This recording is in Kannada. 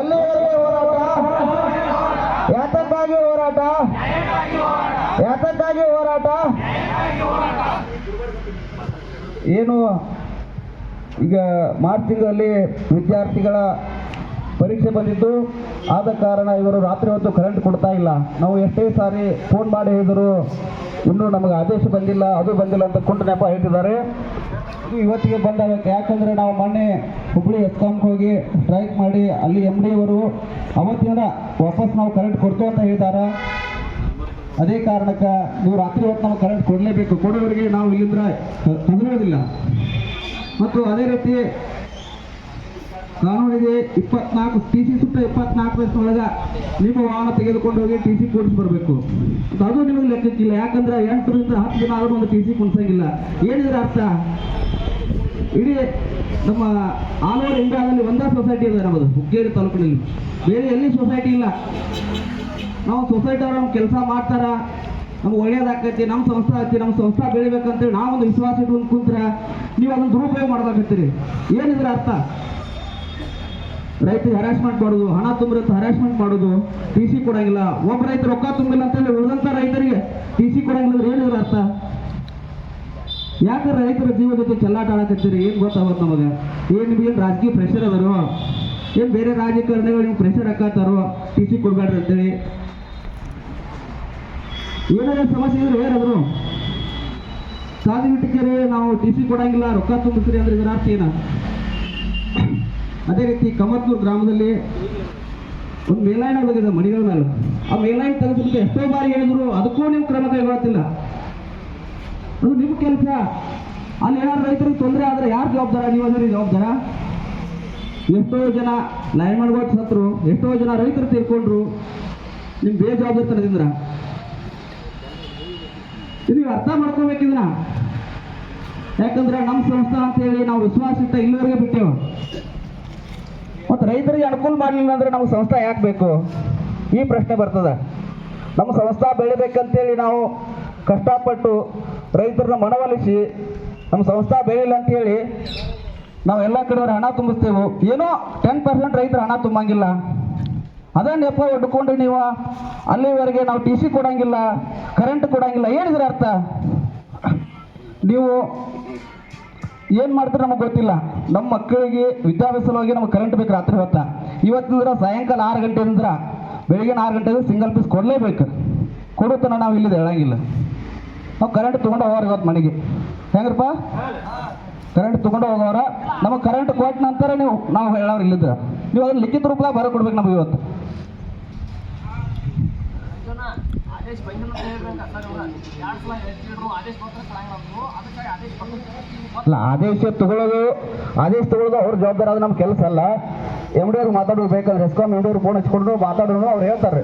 ಎಲ್ಲಿವರೆಗೆ ಹೋರಾಟ. ಯಾತಕ್ಕಾಗಿ ಹೋರಾಟ? ಯಾತಕ್ಕಾಗಿ ಹೋರಾಟ? ಏನು? ಈಗ ಮಾರ್ಚ್ ತಿಂಗಳಲ್ಲಿ ವಿದ್ಯಾರ್ಥಿಗಳ ಪರೀಕ್ಷೆ ಬಂದಿತ್ತು. ಆದ ಕಾರಣ ಇವರು ರಾತ್ರಿ ಹೊತ್ತು ಕರೆಂಟ್ ಕೊಡ್ತಾ ಇಲ್ಲ. ನಾವು ಎಷ್ಟೇ ಸಾರಿ ಫೋನ್ ಮಾಡಿ ಹೇಳಿದರು, ಇನ್ನೂ ನಮಗೆ ಆದೇಶ ಬಂದಿಲ್ಲ, ಅದು ಬಂದಿಲ್ಲ ಅಂತ ಕುಂಟು ನೆಪ ಹೇಳ್ತಿದ್ದಾರೆ. ಇದು ಇವತ್ತಿಗೆ ಬಂದಾಗಕ್ಕೆ ಯಾಕಂದರೆ ನಾವು ಮೊನ್ನೆ ಹುಬ್ಳಿ ಎಸ್ಕಾಮ್ಗೆ ಹೋಗಿ ಸ್ಟ್ರೈಕ್ ಮಾಡಿ ಅಲ್ಲಿ ಎಂ ಡಿ ಅವರು ಅವತ್ತಿನ ವಾಪಸ್ ನಾವು ಕರೆಂಟ್ ಕೊಡ್ತು ಅಂತ ಹೇಳಿದ್ದಾರೆ ಅದೇ ಕಾರಣಕ್ಕೆ ನೀವು ರಾತ್ರಿ ಹೊತ್ತು ನಾವು ಕರೆಂಟ್ ಕೊಡಲೇಬೇಕು. ಕೊಡೋರಿಗೆ ನಾವು ಇಲ್ಲಿಂದ ತಂದಿರೋದಿಲ್ಲ. ಮತ್ತು ಅದೇ ರೀತಿ ಕಾನೂನಿಗೆ ಇಪ್ಪತ್ನಾಲ್ಕು ಟಿ ಸಿ ಸುತ್ತ ಇಪ್ಪತ್ನಾಲ್ಕು ವರ್ಷದೊಳಗೆ ನಿಮ್ಮ ವಾಹನ ತೆಗೆದುಕೊಂಡು ಹೋಗಿ ಟಿ ಸಿ ಕೊಡಿಸಿ ಬರಬೇಕು. ಅದು ನಿಮಗೆ ಲೆಕ್ಕಕ್ಕಿಲ್ಲ. ಯಾಕಂದ್ರೆ ಎಂಟರಿಂದ ಹತ್ತು ದಿನ ಆದರೂ ಒಂದು ಟಿ ಸಿ ಕುಣಿಸಂಗಿಲ್ಲ ಏನಿದ್ರೆ ಅರ್ಥ? ಇಡೀ ನಮ್ಮ ಆಲ್ ಓವರ್ ಇಂಡಿಯಾದಲ್ಲಿ ಒಂದೇ ಸೊಸೈಟಿ ಇದೆ ನಮ್ಮದು ಹುಗ್ಗೇರಿ ತಾಲೂಕಿನಲ್ಲಿ. ಬೇರೆ ಎಲ್ಲಿ ಸೊಸೈಟಿ ಇಲ್ಲ. ನಾವು ಸೊಸೈಟಿ ನಮ್ಮ ಕೆಲಸ ಮಾಡ್ತಾರ, ನಮ್ಗೆ ಒಳ್ಳೇದಾಕೈತಿ ನಮ್ಮ ಸಂಸ್ಥೆ ಐತಿ ನಮ್ಮ ಸಂಸ್ಥೆ ಬೆಳಿಬೇಕಂತೇಳಿ ನಾವೊಂದು ವಿಶ್ವಾಸ ಇಟ್ಕೊಂಡು ಕುಂತ್ರೆ ನೀವು ಅದನ್ನು ದುರುಪಯೋಗ ಮಾಡ್ಬೇಕತ್ತೀರಿ ಏನಿದ್ರೆ ಅರ್ಥ? ರೈತರಿಗೆ ಹರಾಸ್ಮೆಂಟ್ ಮಾಡೋದು, ಹಣ ತುಂಬಿರುತ್ತೆ ಹರಾಸ್ಮೆಂಟ್ ಮಾಡೋದು ಟಿ ಸಿ ಕೊಡಂಗಿಲ್ಲ. ಒಬ್ಬ ರೈತ ರೊಕ್ಕ ತುಂಬಿಲ್ಲ ಅಂತೇಳಿ ಉಳಿದಂಥ ರೈತರಿಗೆ ಟಿ ಸಿ ಕೊಡಂಗಿಲ್ಲ ಏನು ಯಾಕೆ ರೈತರ ಜೀವ ಜೊತೆ ಚೆಲ್ಲಾಟ ಆಡಕತ್ತೀರಿ? ಏನು ಗೊತ್ತಾಗುತ್ತೆ ನಮಗೆ? ಏನು ನಿಮ್ಗೆ ಏನು ರಾಜಕೀಯ ಪ್ರೆಷರ್ ಅದಾರೋ ಏನು ಬೇರೆ ರಾಜಕಾರಣಿಗಳು ನಿಮ್ಗೆ ಪ್ರೆಷರ್ ಹಾಕತ್ತಾರೋ? ಟಿ ಸಿ ಕೊಡ್ಬೇಡ್ರಿ ಅಂತೇಳಿ. ಏನಾದ್ರು ಸಮಸ್ಯೆ ಇದ್ರೆ ಏನಾದರು ಸಾಧಿ ಬಿಟ್ಟಿಕೆರೆ ನಾವು ಟಿ ಸಿ ಕೊಡಂಗಿಲ್ಲ, ರೊಕ್ಕ ತುಂಬಿಸ್ರಿ ಅಂದ್ರೆ ಇದರ ಅರ್ಥ ಏನ? ಅದೇ ರೀತಿ ಕಮತ್ನೂರು ಗ್ರಾಮದಲ್ಲಿ ಒಂದು ಮೇಲಾಯಣ ಹೋಗಿದೆ ಮಣಿಗಳ ಮೇಲೆ ಆ ಮೇಲಾಯಣ ತೆಗೆದ್ಬಿಟ್ಟು ಎಷ್ಟೋ ಬಾರಿ ಹೇಳಿದ್ರು, ಅದಕ್ಕೂ ನೀವು ಕ್ರಮ ಕೈಗೊಳ್ತಿಲ್ಲ ಅದು ನಿಮ್ಮ ಕೆಲಸ. ಅಲ್ಲಿ ಏನಾದ್ರು ರೈತರಿಗೆ ತೊಂದರೆ ಆದ್ರೆ ಯಾರು ಜವಾಬ್ದಾರ? ನೀವು ಅಂದ್ರೆ ಜವಾಬ್ದಾರ? ಎಷ್ಟೋ ಜನ ಮಾಡ್ಕೊಂಡು ಸತ್ರು, ಎಷ್ಟೋ ಜನ ರೈತರು ತೀರ್ಕೊಂಡ್ರು. ನಿಮ್ ಬೇಜವಾಬ್ದಾರಿತನದಿಂದ. ನೀವು ಅರ್ಥ ಮಾಡ್ಕೋಬೇಕಿದ್ರ ಯಾಕಂದ್ರೆ ನಮ್ಮ ಸಂಸ್ಥೆ ಅಂತ ಹೇಳಿ ನಾವು ವಿಶ್ವಾಸ ಇಟ್ಟ ಇಲ್ಲಿವರೆಗೆ ಬಿಟ್ಟೇವು. ಮತ್ತು ರೈತರಿಗೆ ಅನುಕೂಲ ಮಾಡಲಿಲ್ಲ ಅಂದ್ರೆ ನಮ್ಮ ಸಂಸ್ಥೆ ಯಾಕೆ ಬೇಕು? ಈ ಪ್ರಶ್ನೆ ಬರ್ತದೆ. ನಮ್ಮ ಸಂಸ್ಥೆ ಬೆಳಿಬೇಕಂತೇಳಿ ನಾವು ಕಷ್ಟಪಟ್ಟು ರೈತರನ್ನ ಮನವೊಲಿಸಿ ನಮ್ಮ ಸಂಸ್ಥೆ ಬೆಳಿಲ್ಲ ಅಂತೇಳಿ ನಾವು ಎಲ್ಲ ಕಡೆಯವ್ರ ಹಣ ತುಂಬಿಸ್ತೇವೆ. ಏನೋ ಟೆನ್ ಪರ್ಸೆಂಟ್ ರೈತರು ಹಣ ತುಂಬಂಗಿಲ್ಲ ಅದನ್ನ ನೆಪ ಒಡ್ಕೊಂಡು ನೀವು? ಅಲ್ಲಿವರೆಗೆ ನಾವು ಟಿ ಸಿ ಕೊಡಂಗಿಲ್ಲ ಕರೆಂಟ್ ಕೊಡಂಗಿಲ್ಲ. ಏನಿದ್ರ ಅರ್ಥ? ನೀವು ಏನು ಮಾಡ್ತಾರೆ ನಮಗೆ ಗೊತ್ತಿಲ್ಲ. ನಮ್ಮ ಮಕ್ಕಳಿಗೆ ವಿದ್ಯಾಭ್ಯಾಸವಾಗಿ ನಮಗೆ ಕರೆಂಟ್ ಬೇಕು ರಾತ್ರಿ ಹೊತ್ತ. ಇವತ್ತಿಂದ್ರ ಸಾಯಂಕಾಲ ಆರು ಗಂಟೆಯಿಂದ ಬೆಳಗಿನ ಆರು ಗಂಟೆ ಸಿಂಗಲ್ ಪೀಸ್ ಕೊಡಲೇಬೇಕು. ಕೊಡುತ್ತಾನ ನಾವು ಇಲ್ಲಿದೆ, ಹೇಳಂಗಿಲ್ಲ. ನಾವು ಕರೆಂಟ್ ತೊಗೊಂಡು ಹೋಗೋರು ಇವತ್ತು ಮನೆಗೆ. ಹೆಂಗ್ರಪ್ಪ? ಕರೆಂಟ್ ತೊಗೊಂಡು ಹೋಗೋರ. ನಮಗೆ ಕರೆಂಟ್ ಕೊಟ್ಟ ನಂತರ ನೀವು, ನಾವು ಹೇಳೋರು ಇಲ್ಲಿದ್ದ ನೀವು ಅದನ್ನ ಲಿಖಿತ ರೂಪದಾಗ ಬರ ಕೊಡ್ಬೇಕು ನಮಗೆ ಇವತ್ತು. ಅಲ್ಲ, ಆದೇಶ ತಗೊಳ್ಳೋದು ಆದೇಶ ತಗೊಳ್ಳೋದು ಅವ್ರ ಜವಾಬ್ದಾರಿ ಅದು ನಮ್ಮ ಕೆಲಸ ಅಲ್ಲ. ಎಂ ಡಿ ಅವ್ರಿಗೆ ಮಾತಾಡೋದು ಬೇಕಂದ್ರೆ ಎಸ್ಕಾಮ್ ಎಂ ಡಿ ಅವ್ರು ಫೋನ್ ಹಚ್ಕೊಂಡು ಮಾತಾಡೋದು ಅವ್ರು ಹೇಳ್ತಾರೆ